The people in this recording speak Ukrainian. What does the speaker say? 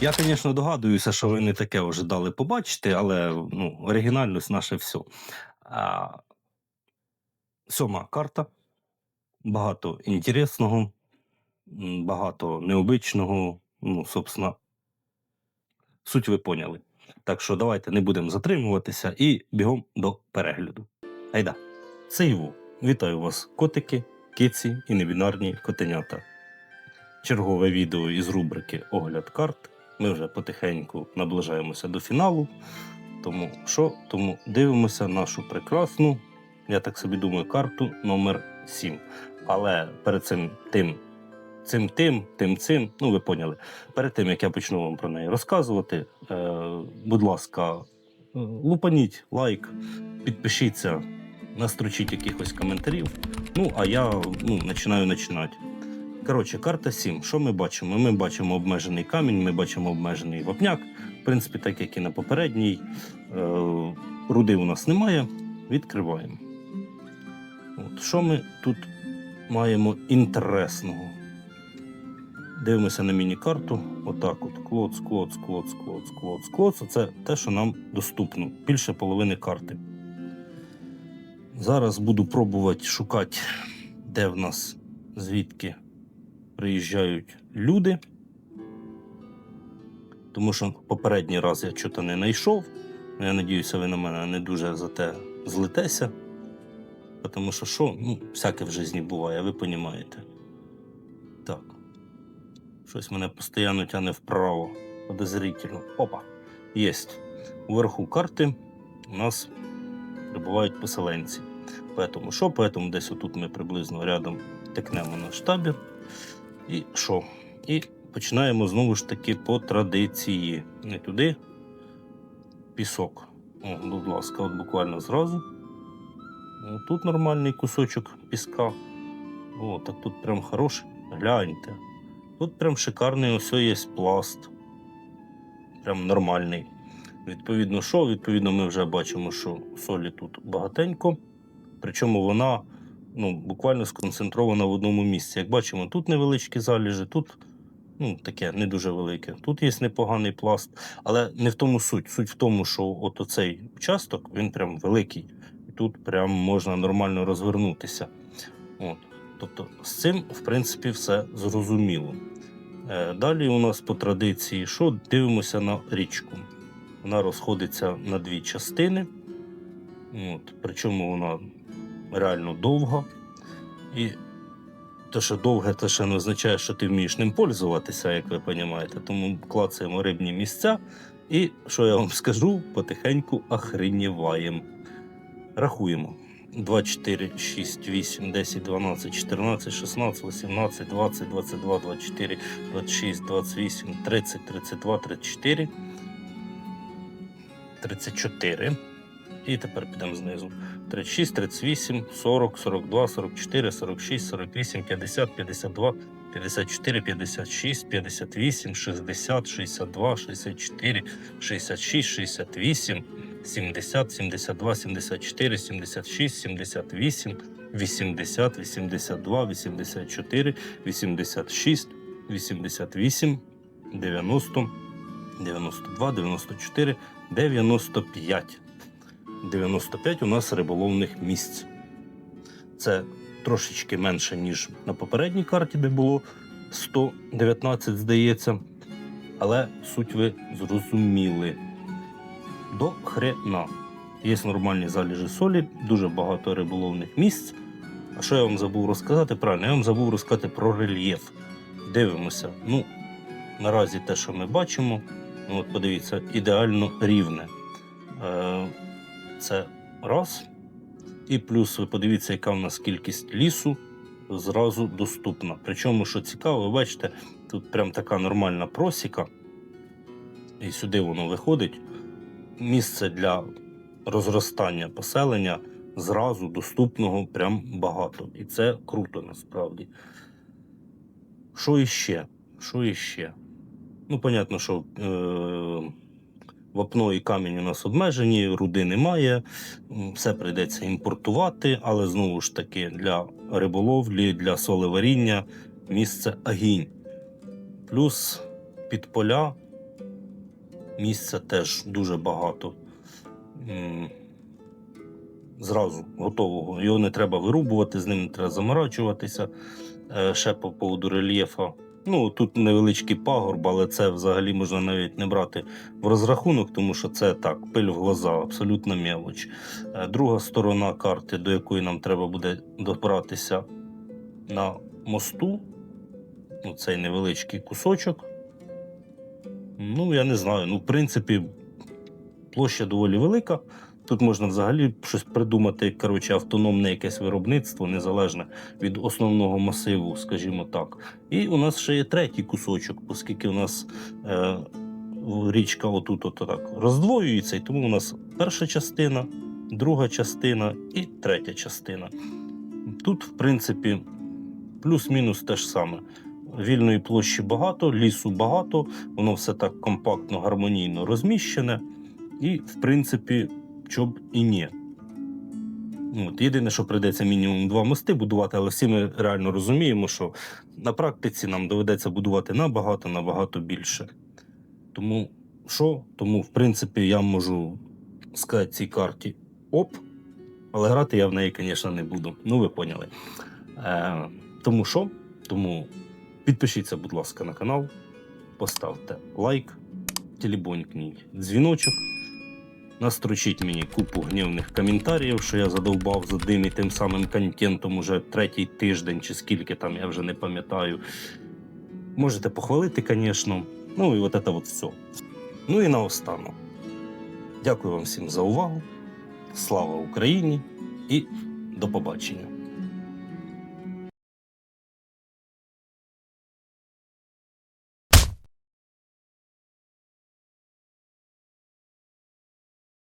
Я, звісно, догадуюся, що ви не таке вже дали побачити, але ну, оригінальність наше все. А, сьома карта. Багато інтересного, багато необичного. Ну, собственно, суть ви поняли. Так що давайте не будемо затримуватися і бігом до перегляду. Айда. Це Іво. Вітаю вас, котики, киці і небінарні котенята. Чергове відео із рубрики Огляд карт. Ми вже потихеньку наближаємося до фіналу. Тому що? Тому дивимося нашу прекрасну, я так собі думаю, карту номер 7. Але перед цим тим, цим тим, тим цим, ну ви поняли. Перед тим як я почну вам про неї розказувати, е, будь ласка, лупаніть лайк, підпишіться, настрочіть якихось коментарів. Ну, а я ну, починаю починати. Коротше, карта 7. Що ми бачимо? Ми бачимо обмежений камінь, ми бачимо обмежений вапняк. В принципі, так як і на попередній. Е, руди у нас немає. Відкриваємо. От, що ми тут маємо інтересного? Дивимося на міні-карту. Отак от. Клоц, клоц, клоц, клоц, клоц, клоц. Це те, що нам доступно. Більше половини карти. Зараз буду пробувати шукати, де в нас звідки приїжджають люди. Тому що попередній раз я чого-то не знайшов. Я надіюся, ви на мене не дуже за те злитеся. Тому що що, ну, всяке в житті буває, ви розумієте. Так. Щось мене постійно тягне вправо. Подозрительно. Опа. Єсть. Уверху карти у нас прибувають поселенці. Поэтому що? Поэтому десь отут ми приблизно рядом тикнемо на штабір. І що? І починаємо знову ж таки по традиції. Не туди. Пісок. О, будь ласка, от буквально зразу. О, Тут нормальний кусочок піска. О, так тут прям хороший. Гляньте. Тут прям шикарний ось є пласт. Прям нормальний. Відповідно, що? Відповідно, ми вже бачимо, що солі тут багатенько. Причому вона ну, буквально сконцентрована в одному місці. Як бачимо, тут невеличкі заліжі, тут ну, таке не дуже велике. Тут є непоганий пласт, але не в тому суть. Суть в тому, що от оцей участок він прям великий. І тут прям можна нормально розвернутися. От. Тобто з цим, в принципі, все зрозуміло. Е, Далі у нас по традиції, що дивимося на річку. Вона розходиться на дві частини. От. Причому вона реально довга. І те, що довге, це ще не означає, що ти вмієш ним пользуватися, як ви розумієте. Тому клацаємо рибні місця. І що я вам скажу, потихеньку охреніваємо. Рахуємо. 2, 4, 6, 8, 10, 12, 14, 16, 18, 20, 22, 24, 26, 28, 30, 32, 34, 34. І тепер підемо знизу. 36, 38, 40, 42, 44, 46, 48, 50, 52, 54, 56, 58, 60, 62, 64, 66, 68, 70, 72, 74, 76, 78, 80, 82, 84, 86, 88, 90, 92, 94, 95. 95 у нас риболовних місць. Це трошечки менше, ніж на попередній карті, де було 119, здається. Але суть ви зрозуміли. До хрена. Є нормальні заліжі солі, дуже багато риболовних місць. А що я вам забув розказати? Правильно, я вам забув розказати про рельєф. Дивимося. Ну, наразі те, що ми бачимо, ну, от подивіться, ідеально рівне. Е, це раз. І плюс ви подивіться, яка в нас кількість лісу зразу доступна. Причому, що цікаво, ви бачите, тут прям така нормальна просіка. І сюди воно виходить. Місце для розростання поселення зразу доступного прям багато. І це круто насправді. Що іще? Що іще? Ну, понятно, що. Е- Вапно і камінь у нас обмежені, руди немає, все прийдеться імпортувати, але знову ж таки для риболовлі, для солеваріння місце агінь. Плюс під поля Місця теж дуже багато. Зразу готового. Його не треба вирубувати, з ним не треба заморачуватися. Е, Ще по поводу рельєфа. Ну, тут невеличкий пагорб, але це взагалі можна навіть не брати в розрахунок, тому що це так, пиль в глаза, абсолютно мелоч. Е, Друга сторона карти, до якої нам треба буде добратися на мосту, ну, цей невеличкий кусочок. Ну, я не знаю. Ну, в принципі, площа доволі велика. Тут можна взагалі щось придумати, коротше, автономне якесь виробництво, незалежне від основного масиву, скажімо так. І у нас ще є третій кусочок, оскільки у нас е, річка отут от так роздвоюється, і тому у нас перша частина, друга частина і третя частина. Тут, в принципі, плюс-мінус те ж саме. Вільної площі багато, лісу багато, воно все так компактно, гармонійно розміщене. І, в принципі, чоб і ні. От, єдине, що прийдеться мінімум два мости будувати, але всі ми реально розуміємо, що на практиці нам доведеться будувати набагато, набагато більше. Тому що? Тому, в принципі, я можу сказати цій карті оп, але грати я в неї, звісно, не буду. Ну, ви поняли. Е, тому що? Тому підпишіться, будь ласка, на канал, поставте лайк, телебонькніть дзвіночок. Настрочіть мені купу гнівних коментарів, що я задовбав з дим і тим самим контентом уже третій тиждень чи скільки там, я вже не пам'ятаю. Можете похвалити, звісно. Ну і от це от все. Ну і наостанок. Дякую вам всім за увагу. Слава Україні і до побачення.